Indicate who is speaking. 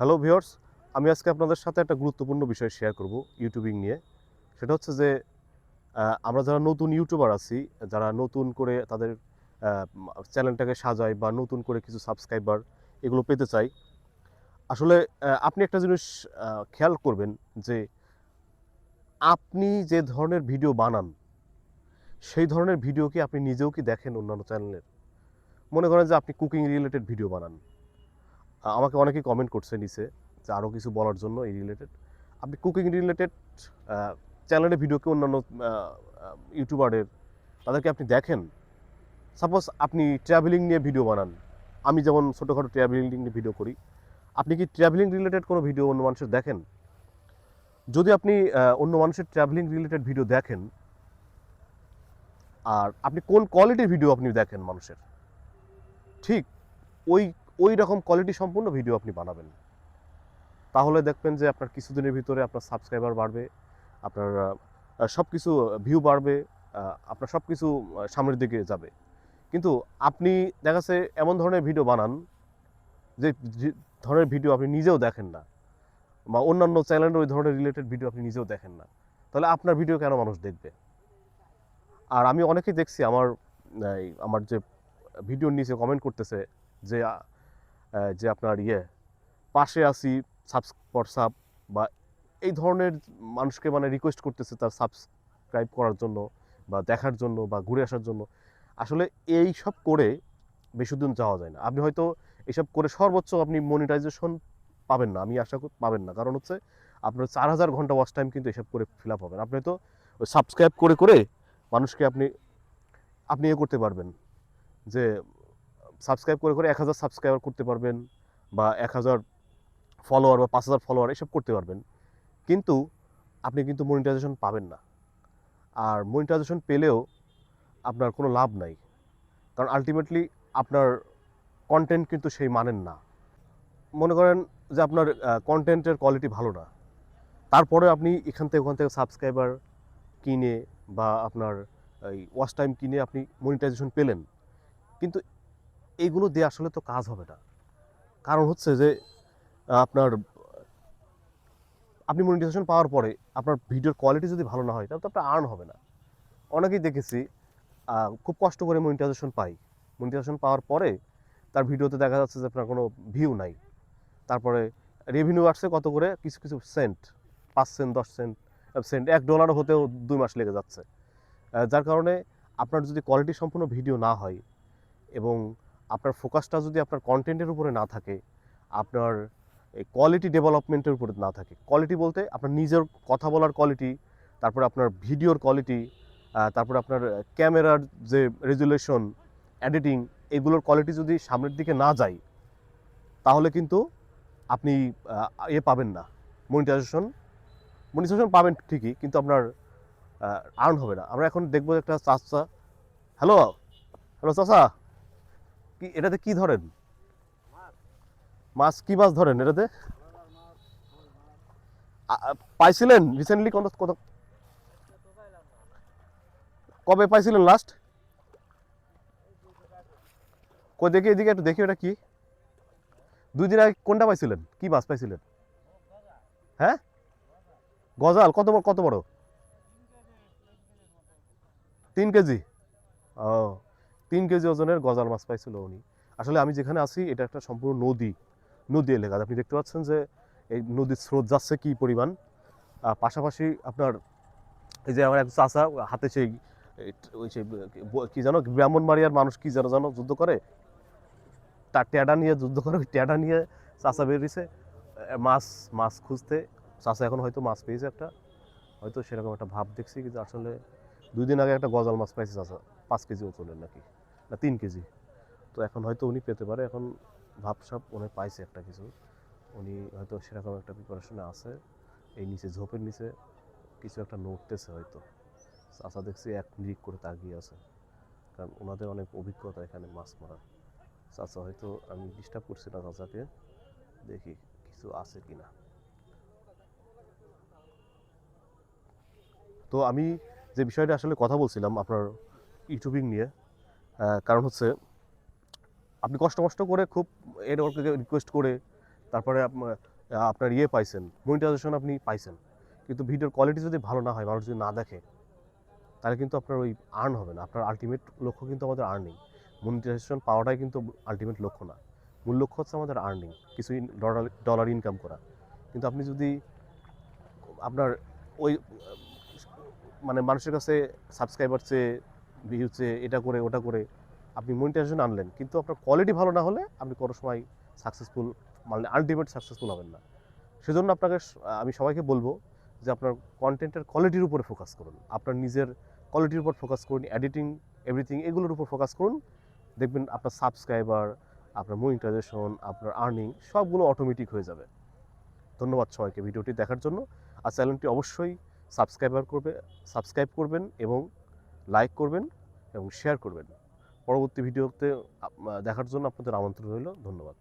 Speaker 1: Hello viewers, আমি আজকে আপনাদের সাথে একটা গুরুত্বপূর্ণ বিষয় শেয়ার করব ইউটিউবিং নিয়ে। সেটা হচ্ছে যে আমরা যারা নতুন ইউটিউবার আছি, যারা নতুন করে তাদের চ্যানেলটাকে সাজায় বা নতুন করে কিছু সাবস্ক্রাইবার এগুলো পেতে চাই, আসলে আপনি একটা জিনিস খেয়াল করবেন যে, আপনি যে ধরনের ভিডিও বানান, সেই ধরনের ভিডিও কি আপনি নিজেও কি দেখেন অন্যান্য চ্যানেলের মনে করেন যে আপনি কুকিং রিলেটেড ভিডিও বানান। আমাকে অনেকেই কমেন্ট করছে নিচে যে আরও কিছু বলার জন্য এই রিলেটেড আপনি কুকিং রিলেটেড চ্যানেলের ভিডিওকে অন্যান্য ইউটিউবারের তাদেরকে আপনি দেখেন। সাপোজ আপনি ট্রাভেলিং নিয়ে ভিডিও বানান। আমি যেমন ছোটোখাটো ট্রাভেলিং নিয়ে ভিডিও করি। আপনি কি ট্রাভেলিং রিলেটেড কোনো ভিডিও অন্য মানুষের দেখেন? যদি আপনি অন্য মানুষের ট্রাভেলিং রিলেটেড ভিডিও দেখেন, আর আপনি কোন কোয়ালিটির ভিডিও আপনি দেখেন মানুষের? ঠিক ওই ওই রকম কোয়ালিটি সম্পূর্ণ ভিডিও আপনি বানাবেন। তাহলে দেখবেন যে আপনার কিছুদিনের ভিতরে আপনার সাবস্ক্রাইবার বাড়বে, আপনার সব কিছু ভিউ বাড়বে আপনার সব কিছু সামনের দিকে যাবে। কিন্তু আপনি দেখা যাচ্ছে এমন ধরনের ভিডিও বানান, যে ধরনের ভিডিও আপনি নিজেও দেখেন না, বা অন্যান্য চ্যানেলের ওই ধরনের রিলেটেড ভিডিও আপনি নিজেও দেখেন না, তাহলে আপনার ভিডিও কেন মানুষ দেখবে? আর আমি অনেকেই দেখছি, আমার আমার যে ভিডিওর নিচে কমেন্ট করতেছে যে যে আপনার ইয়ে পাশে আসি সাবস হোয়াটসঅ্যাপ বা এই ধরনের মানুষকে মানে রিকোয়েস্ট করতেছে তার সাবস্ক্রাইব করার জন্য বা দেখার জন্য বা ঘুরে আসার জন্য। আসলে এই সব করে বেশি দিন যাওয়া যায় না। আপনি হয়তো এসব করে সর্বোচ্চ আপনি মনিটাইজেশন পাবেন না। আমি আশা পাবেন না। কারণ হচ্ছে আপনার চার হাজার ঘণ্টা ওয়াচ টাইম কিন্তু এসব করে ফিল আপ হবেন আপনি ওই সাবস্ক্রাইব করে করে মানুষকে আপনি আপনি এ করতে পারবেন যে সাবস্ক্রাইব করে করে এক হাজার সাবস্ক্রাইবার করতে পারবেন বা এক হাজার ফলোয়ার বা পাঁচ হাজার ফলোয়ার এসব করতে পারবেন। কিন্তু আপনি কিন্তু মনিটাইজেশন পাবেন না। আর মনিটাইজেশন পেলেও আপনার কোনো লাভ নাই। কারণ আলটিমেটলি আপনার কন্টেন্ট কিন্তু সেই মানেন না। মনে করেন যে আপনার কন্টেন্টের কোয়ালিটি ভালো না। তারপরে আপনি এখান থেকে ওখান থেকে সাবস্ক্রাইবার কিনে বা আপনার এই ওয়াচ টাইম কিনে আপনি মনিটাইজেশন পেলেন। কিন্তু এইগুলো দিয়ে আসলে তো কাজ হবে না। কারণ হচ্ছে যে, আপনার, আপনি মনিটাইজেশন পাওয়ার পরে আপনার ভিডিওর কোয়ালিটি যদি ভালো না হয়, তাহলে তো আপনার আর্ন হবে না। অনেকেই দেখেছি খুব কষ্ট করে মনিটাইজেশন পাই মনিটাইজেশন পাওয়ার পরে তার ভিডিওতে দেখা যাচ্ছে যে আপনার কোনো ভিউ নাই। তারপরে রেভিনিউ আসছে কত করে? কিছু কিছু সেন্ট পাঁচ সেন্ট দশ সেন্ট সেন্ট এক ডলারও হতেও দুই মাস লেগে যাচ্ছে। যার কারণে আপনার যদি কোয়ালিটি সম্পূর্ণ ভিডিও না হয় এবং আপনার ফোকাসটা যদি আপনার কন্টেন্টের উপরে না থাকে, আপনার কোয়ালিটি ডেভেলপমেন্টের উপরে না থাকে। কোয়ালিটি বলতে আপনার নিজের কথা বলার কোয়ালিটি তারপরে আপনার ভিডিওর কোয়ালিটি তারপরে আপনার ক্যামেরার যে রেজুলেশন এডিটিং এগুলোর কোয়ালিটি যদি সামনের দিকে না যায়, তাহলে কিন্তু আপনি ইয়ে পাবেন না। মনিটাইজেশন মনিটাইজেশন পাবেন ঠিকই, কিন্তু আপনার আর্ন হবে না। আমরা এখন দেখব একটা চাচা। হ্যালো হ্যালো চাচা? এটাতে কি ধরেন? মাছ কি মাছ ধরেন এটাতে? পাইছিলেন রিসেন্টলি কত কত কবে পাইছিলেন লাস্ট কই দেখি এদিকে একটু, দেখি ওটা কি? দুই দিন আগে কোনটা পাইছিলেন? কি মাছ পাইছিলেন? হ্যাঁ? গজাল, কত কত বড়? তিন কেজি। ও তিন কেজি ওজনের গজাল মাছ পাইছিল উনি। আসলে আমি যেখানে আছি, এটা একটা সম্পূর্ণ নদী নদী এলাকা। আপনি দেখতে পাচ্ছেন যে এই নদীর স্রোত যাচ্ছে কি পরিমাণ। পাশাপাশি আপনার এই যে আমার এক চাচা, হাতে সেই, ওই সেই কি জানো ব্রাহ্মণবাড়িয়ার মানুষ কি যেন জানো যুদ্ধ করে। তার ট্যাডা নিয়ে যুদ্ধ করে, ওই ট্যাডা নিয়ে চাচা বেরিয়েছে মাছ মাছ খুঁজতে। চাচা এখন হয়তো মাছ পেয়েছে একটা। হয়তো সেরকম একটা ভাব দেখছি, কিন্তু আসলে দুই দিন আগে একটা গজাল মাছ পাইছে চাচা, পাঁচ কেজি ওজনের নাকি। না, তিন কেজি। তো এখন হয়তো উনি পেতে পারে, এখন ভাবসাব উনি পাইছে একটা কিছু। উনি হয়তো সেরকম একটা প্রিপারেশনে আছে, এই নিচে ঝোপের নিচে কিছু একটা নড়তেছে হয়তো। চাচা দেখছি এক মিনিট করে তাকিয়ে আছে। কারণ ওনাদের অনেক অভিজ্ঞতা এখানে মাছ মারার। চাচা হয়তো আমি ডিস্টার্ব করছি না চাচাকে দেখি কিছু আছে কি না তো আমি যে বিষয়টা আসলে কথা বলছিলাম আপনার ইউটিউবিং নিয়ে কারণ হচ্ছে আপনি কষ্ট কষ্ট করে খুব ওকে রিকোয়েস্ট করে তারপরে আপনার ইয়ে পাইছেন মনিটাইজেশন আপনি পাইছেন। কিন্তু ভিডিওর কোয়ালিটি যদি ভালো না হয়, মানুষ যদি না দেখে, তাহলে কিন্তু আপনার ওই আর্ন হবে না। আপনার আলটিমেট লক্ষ্য কিন্তু আমাদের আর্নিং মনিটাইজেশন পাওয়াটাই কিন্তু আলটিমেট লক্ষ্য না। মূল লক্ষ্য হচ্ছে আমাদের আর্নিং কিছু ডলার ডলার ইনকাম করা। কিন্তু আপনি যদি আপনার ওই মানে মানুষের কাছে সাবস্ক্রাইবার চেয়ে চেয়ে এটা করে, ওটা করে আপনি মনিটাইজেশন আনলেন। কিন্তু আপনার কোয়ালিটি ভালো না হলে আপনি কোনো সময় সাকসেসফুল মানে আলটিমেট সাকসেসফুল হবেন না। সেজন্য আপনাকে আমি সবাইকে বলব যে আপনার কন্টেন্টের কোয়ালিটির উপরে ফোকাস করুন। আপনার নিজের কোয়ালিটির উপর ফোকাস করুন এডিটিং এভরিথিং এগুলোর উপর ফোকাস করুন। দেখবেন আপনার সাবস্ক্রাইবার আপনার মনিটাইজেশন আপনার আর্নিং সবগুলো অটোমেটিক হয়ে যাবে। ধন্যবাদ সবাইকে ভিডিওটি দেখার জন্য। আর চ্যানেলটি অবশ্যই সাবস্ক্রাইবার করবে সাবস্ক্রাইব করবেন এবং লাইক করবেন। এবং শেয়ার করবেন। পরবর্তী ভিডিওতে দেখার জন্য আপনাদের আমন্ত্রণ রইল। ধন্যবাদ।